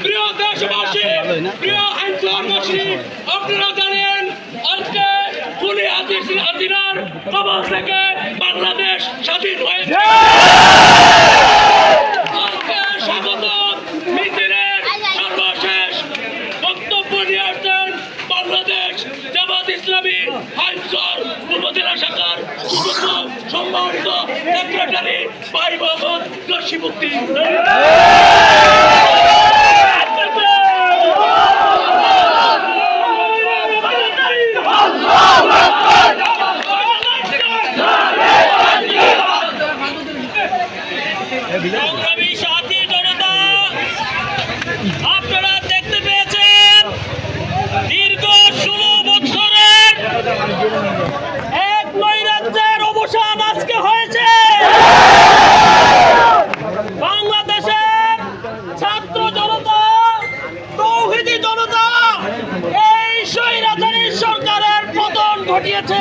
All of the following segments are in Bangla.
প্রিয় দেশবাসী প্রিয় আইনজীবী আপনারা জানেন খুনি হাদিস কবল থেকে বাংলাদেশ স্বাধীন হয়েছে। বাংলাদেশ জামাত ইসলামী আইনসর উপজেলা শাখার সম্মানিত সেক্রেটারি ভাই মোহাম্মদ জসিমুদ্দিন আপনারা দেখতে পেয়েছেন দীর্ঘ ষোলো বছরের এক নৈরাজ্যের অবসান আজকে হয়েছে। বাংলাদেশের ছাত্র এই সরকারের ঘটিয়েছে।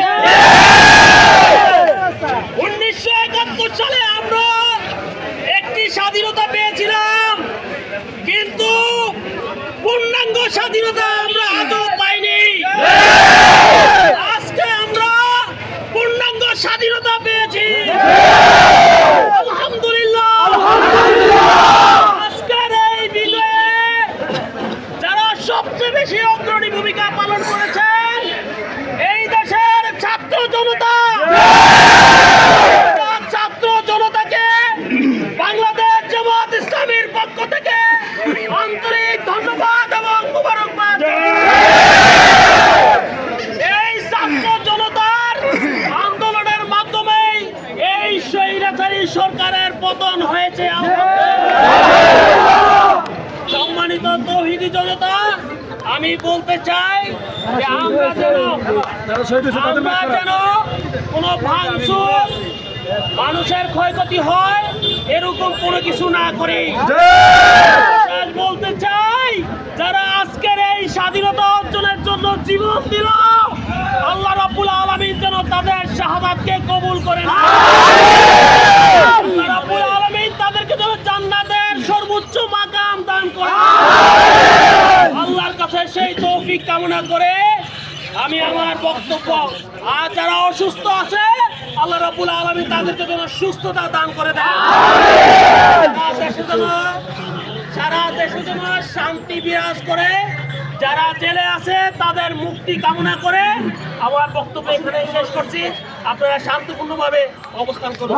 স্বাধীনতা আমরা আদৌ পাইনি। আজকে আমরা পূর্ণাঙ্গ স্বাধীনতা পেয়েছি। আলহামদুলিল্লাহ। আজকের এই বিজয়ে যারা সবচেয়ে বেশি অগ্রণী ভূমিকা পালন করেছেন এই দেশের ছাত্র জনতা ছাত্র জনতাকে বাংলাদেশ জামাত ইসলামীর পক্ষ থেকে আন্তরিক ধন্যবাদ এবং মুবারকবাদ এই ছাত্র জনতার আন্দোলনের মাধ্যমে এই স্বৈরাচারী সরকারের পতন হয়েছে সম্মানিত তৌহিদি জনতা, আমি বলতে চাই আমরা যেন যেন কোনো মানুষের ক্ষয়ক্ষতি হয়, এরকম কোনো কিছু না করি বলতে চাই, যারা আজকের এই স্বাধীনতা অর্জনের জন্য জীবন দিল, আল্লাহ রাব্বুল আলামিন যেন তাদের শাহাদাতকে কবুল করে নেন। আল্লাহ রাব্বুল আলামিন তাদেরকে যেন জান্নাতের সর্বোচ্চ মাকাম দান করে আল্লাহর কাছে সেই তৌফিক কামনা করে আমি আমার বক্তব্য আর যারা অসুস্থ আছে আল্লাহ রাব্বুল আলামিন তাদেরকে যেন সুস্থতা দান করে দেশে যেন সারা দেশে যেন শান্তি বিরাজ করে যারা জেলে আছে তাদের মুক্তি কামনা করে আমার বক্তব্য এখানে শেষ করছি। আপনারা শান্তিপূর্ণভাবে অবস্থান করুন।